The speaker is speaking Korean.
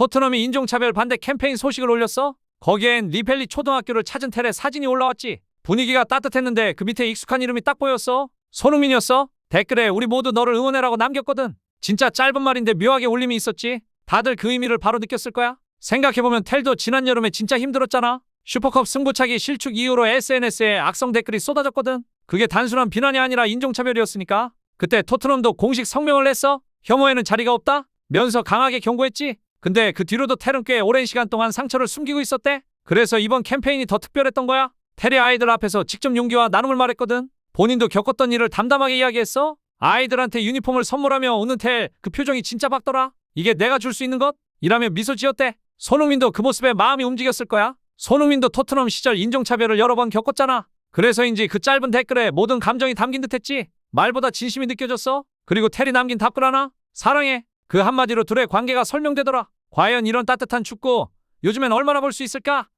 토트넘이 인종차별 반대 캠페인 소식을 올렸어? 거기엔 리펠리 초등학교를 찾은 텔에 사진이 올라왔지. 분위기가 따뜻했는데 그 밑에 익숙한 이름이 딱 보였어. 손흥민이었어? 댓글에 우리 모두 너를 응원해라고 남겼거든. 진짜 짧은 말인데 묘하게 울림이 있었지. 다들 그 의미를 바로 느꼈을 거야. 생각해보면 텔도 지난 여름에 진짜 힘들었잖아. 슈퍼컵 승부차기 실축 이후로 SNS에 악성 댓글이 쏟아졌거든. 그게 단순한 비난이 아니라 인종차별이었으니까. 그때 토트넘도 공식 성명을 냈어. 혐오에는 자리가 없다. 면서 강하게 경고했지. 근데 그 뒤로도 텔은 꽤 오랜 시간 동안 상처를 숨기고 있었대. 그래서 이번 캠페인이 더 특별했던 거야. 텔의 아이들 앞에서 직접 용기와 나눔을 말했거든. 본인도 겪었던 일을 담담하게 이야기했어. 아이들한테 유니폼을 선물하며 우는 텔 그 표정이 진짜 밝더라. 이게 내가 줄 수 있는 것? 이라며 미소 지었대. 손흥민도 그 모습에 마음이 움직였을 거야. 손흥민도 토트넘 시절 인종차별을 여러 번 겪었잖아. 그래서인지 그 짧은 댓글에 모든 감정이 담긴 듯했지. 말보다 진심이 느껴졌어. 그리고 텔이 남긴 답글 하나? 사랑해. 그 한마디로 둘의 관계가 설명되더라. 과연 이런 따뜻한 축구 요즘엔 얼마나 볼 수 있을까?